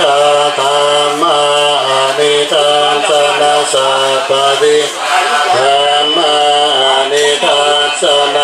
ทาธรรมานิทันสนาสัพพติธรรมานิทันสนา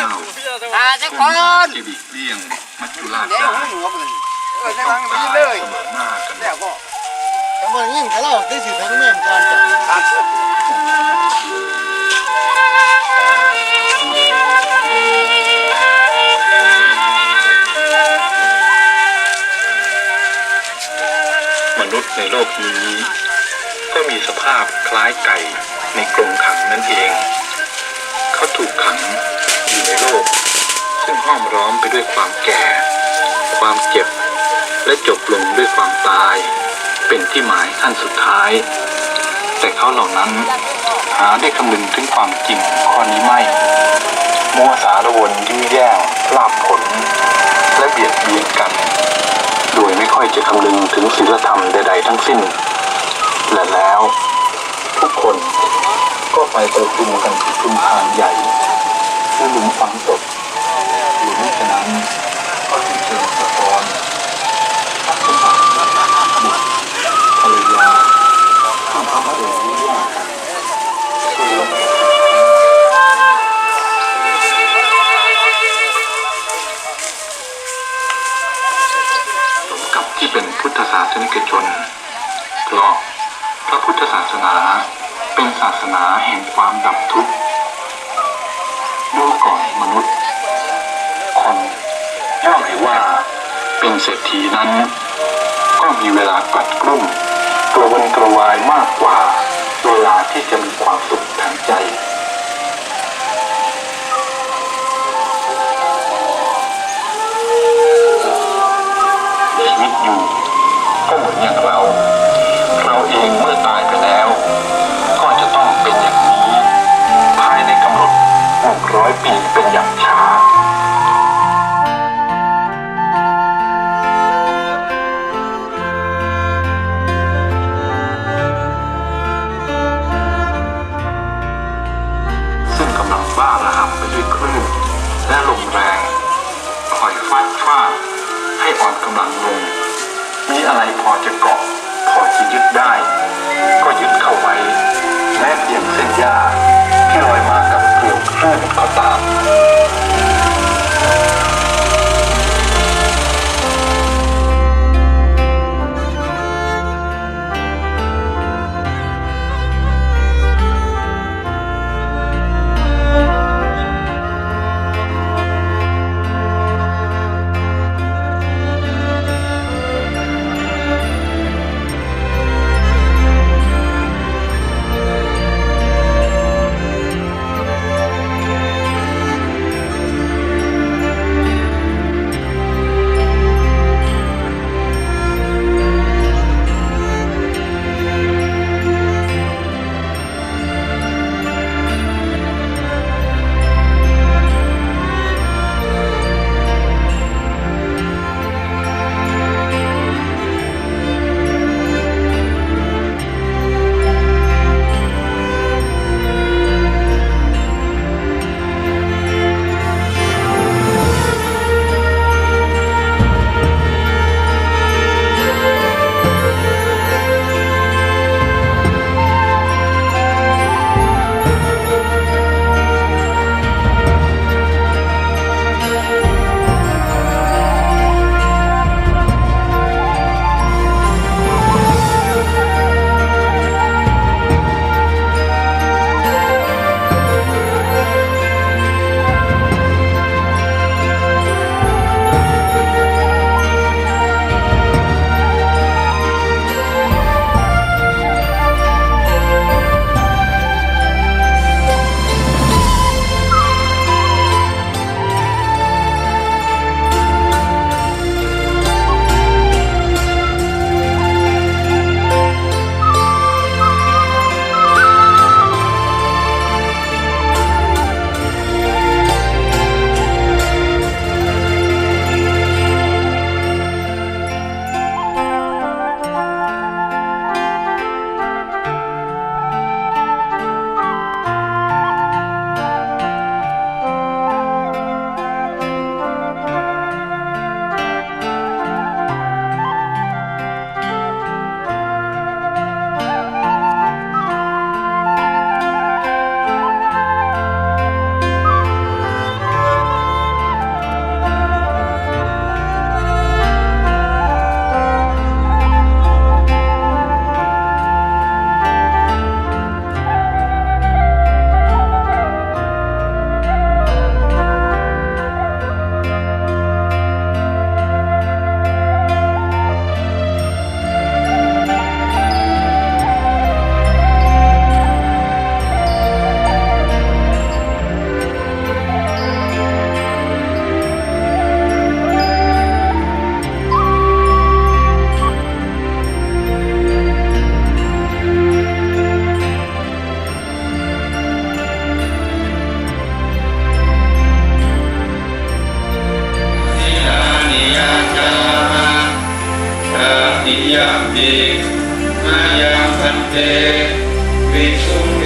จ้าตาจะคทรงนอยากจะหลีกเลี่ยง มัจจุราชได้ต้องตายเสมอหน้ากันแต่เมื่อยิ่งถ้าเราได้สิทั้งแม่มก่อนจะมนุษย์ในโลกนี้ ก็มีสภาพคล้ายไก่ในกรงขังนั่นเอง เขาถูกขัง ในโลก ซึ่งห้อมร้อมไปด้วยความแก่ ความเจ็บ และจบลงด้วยความตาย เป็นที่หมายขั้นสุดท้าย แต่เขาเหล่านั้นหาได้คำนึงถึงความจริงข้อนี้ไม่ มัวสารวนยื้อแย่งลาบผล และเบียดเบียนกัน โดยไม่ค่อยจะคำนึงถึงศีลธรรมใดๆทั้งสิ้น และแล้ว ทุกคนก็ไปประชุมกันที่ชุมทางใหญ่ คือหลุมฝังศพหรือไม่ฉะนั้นก็ที่เชิงสะพรพระสมบัติบุตรภรรยาทำพระเกวิญากันคือลงสมกับที่เป็นพุทธศาสนิกชน เพราะพระพุทธศาสนาเป็นศาสนาแห่งความดับทุกข์ มนุษย์ คนย่อมเห็นว่าเป็นเศรษฐีนั้น ก็มีเวลากัดกลุ้มกระวนกระวายมากกว่าเวลาที่จะมีความสุขทางใจชีวิตอยู่ก็เหมือนอย่างเรา หกร้อยปีเป็นอย่างช้า 5 6 3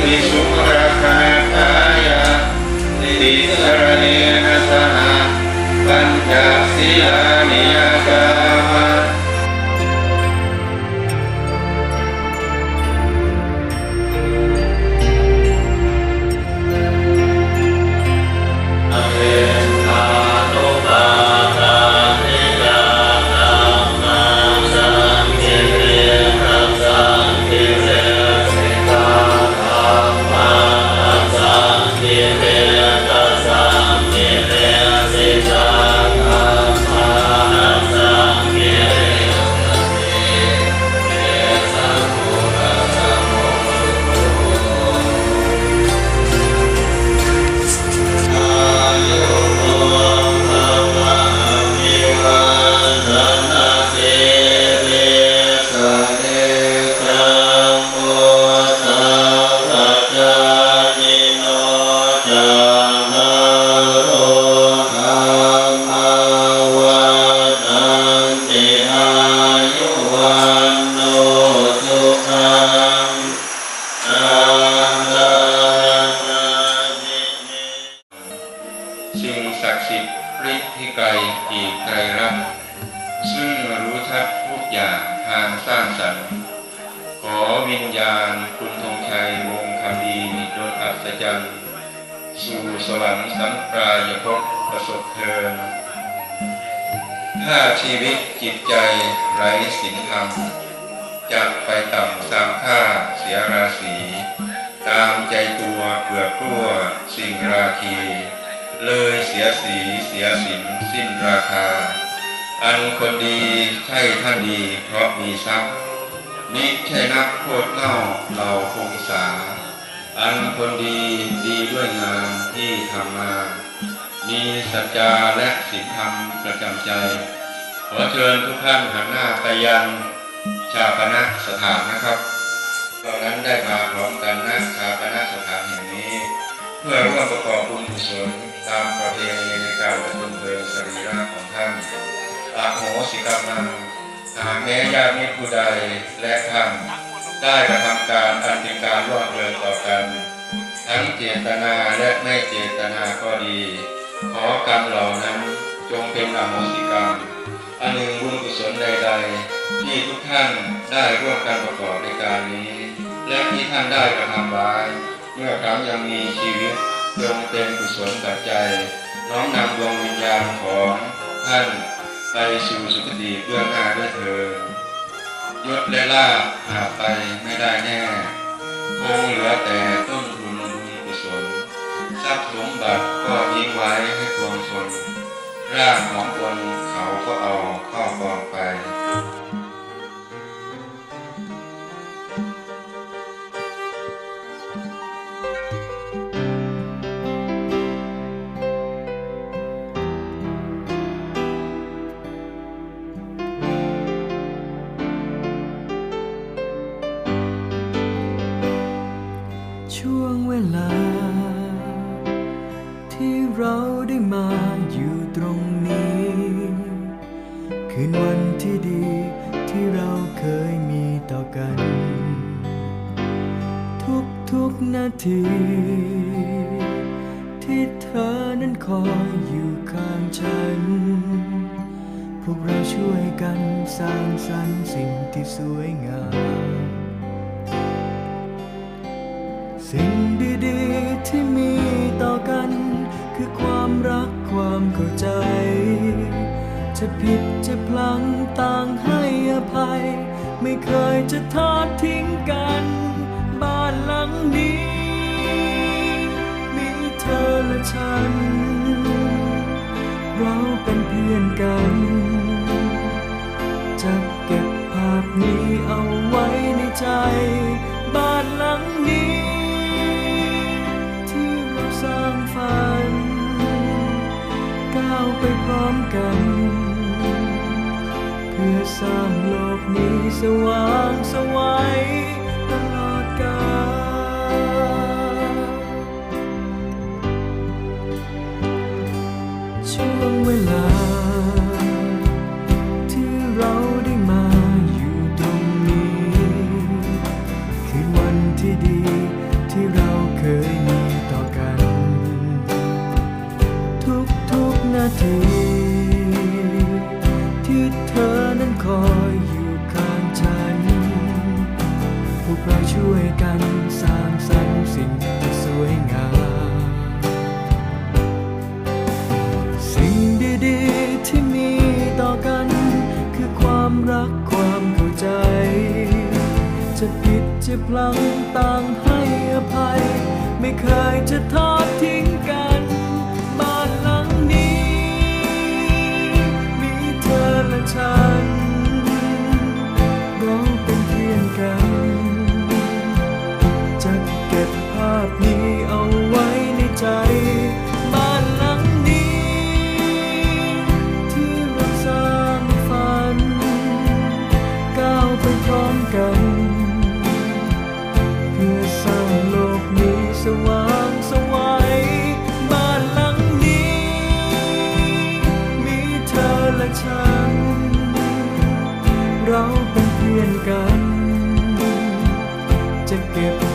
มิสุรคาทายาติสรเนนะสหปัญจศีลานิยา ไตรลักษณ์ซึ่งรู้ชัดทุกอย่างทางสร้างสรรค์ ขอวิญญาณคุณธงชัยวงคำดีโดนอัศจรรย์ สู่สวรรค์สัมปรายภพประสบเทินถ้าชีวิตจิตใจไร้ศีลธรรมจะไปต่ำสามค่าเสียราศี ตามใจตัวเปลือกกลัวสิ่งราคี เลยเสียสีเสียสินสิ้นราคา อันคนดีใช่ท่านดีเพราะมีทรัพย์นิใช่นักโทษเล่าเราคงสา อันคนดีดีด้วยงานที่ทำมา มีสัจจาและศีลธรรมประจำใจ ขอเชิญทุกท่านหันหน้าไปยังชาปนสถานนะครับเรานั้นได้มาพร้อมกันณชาปนสถานแห่งนี้ เพื่อร่วมประกอบบุญกุศล ตามประเพณีในการประชุมเพลิงสรีระของท่านอาโหสิกรรมังหากแม้ญาติมิตรผู้ใดและท่านได้กระทำการอันเป็นการร่วมเพลิงต่อกัน ทั้งเจตนาและไม่เจตนาก็ดี ขอกรรมเหล่านั้นจงเป็นอโหสิกรรม อันหนึ่งบุญกุศลใด ๆ ที่ทุกท่านได้ร่วมกันประกอบในการนี้ และที่ท่านได้กระทำไว้เมื่อครั้งยังมีชีวิต จงเป็นกุศลกับใจน้อมนำดวงวิญญาณของท่านไปสู่สุคติเบื้องหน้าด้วยเถิดยศและลาภหาไปไม่ได้แน่คงเหลือแต่ต้นทุนบุญกุศลทรัพย์สมบัติก็ทิ้งไว้ให้ควงชนร่างของตนเขาก็เอาเข้ากองไป เข้าใจ จะผิดจะพลังต่างให้อภัย ไม่เคยจะทอดทิ้งกัน บ้านหลังนี้ มีเธอและฉัน เราเป็นเพื่อนกันจะเก็บภาพนี้เอาไว้ในใจ สร้างโลกนี้สว่างสวัย จะพลังต่างให้อภัย ไม่เคยจะทอดทิ้งกัน เราเป็นเพื่อนกัน จะเก็บ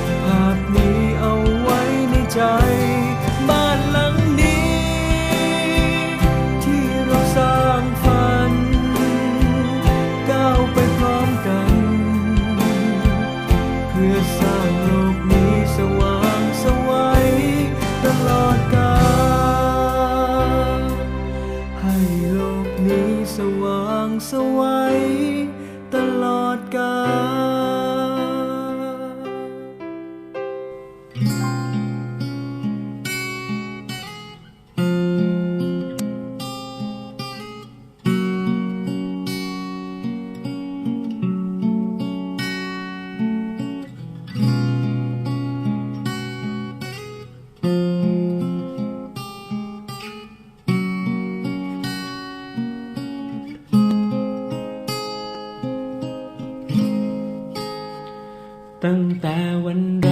แต่วันแร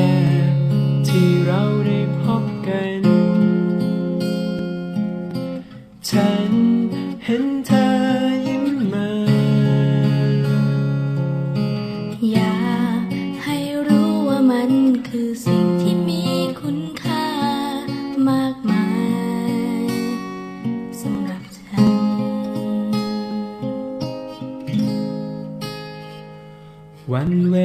กที่เราได้พบกัน ฉันเห็นเธอยิ้มมา อยากให้รู้ว่ามันคือสิ่งที่มีคุณค่ามากมายสำหรับฉัน วันเว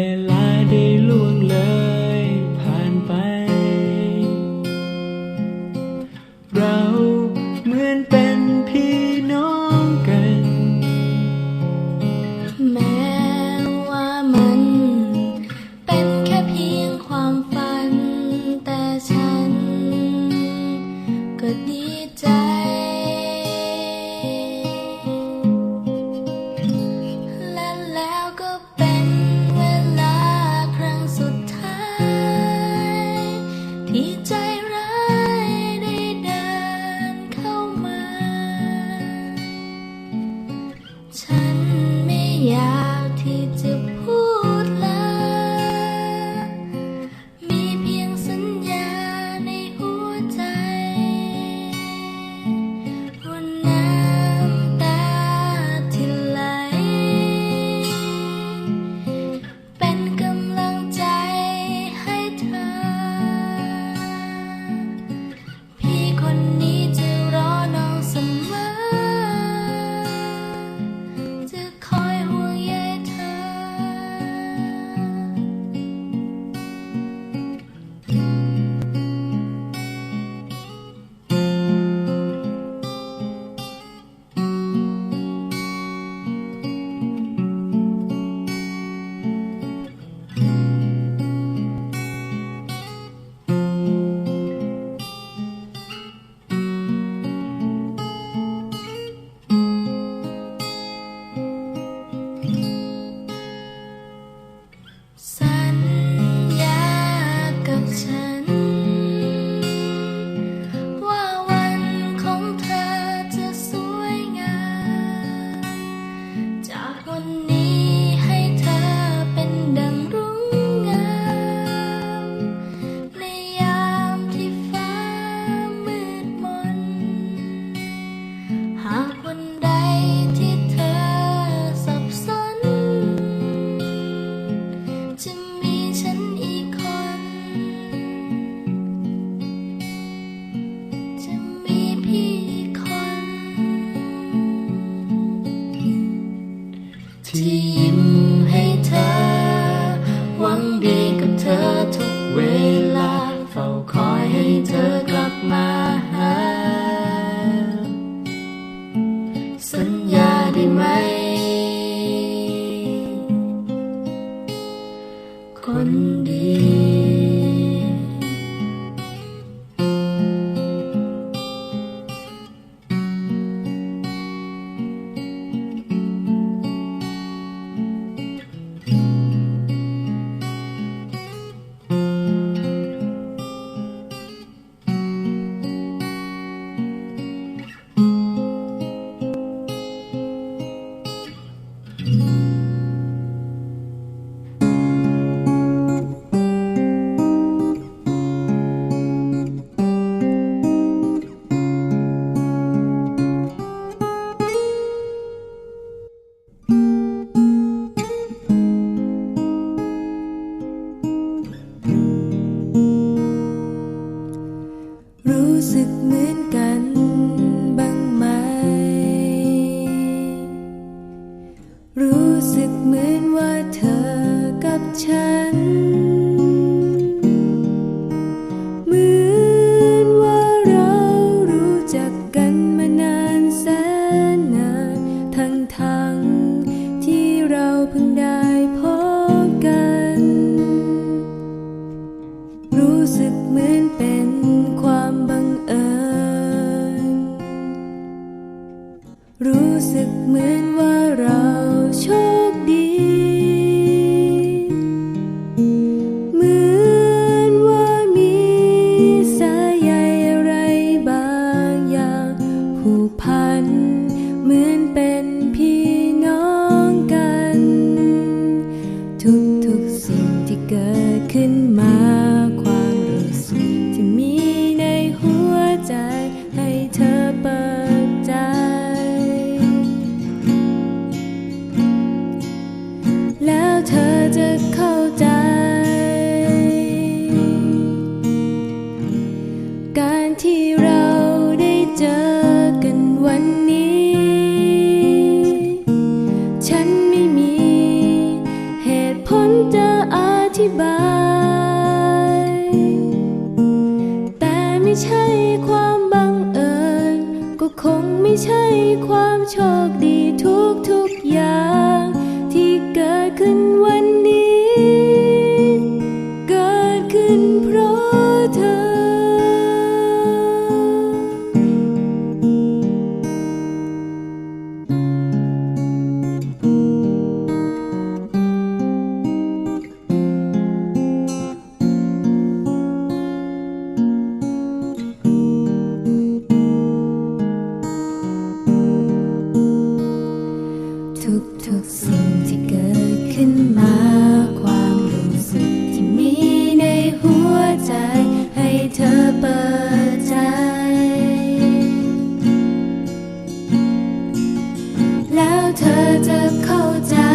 เธอจะเข้าใจ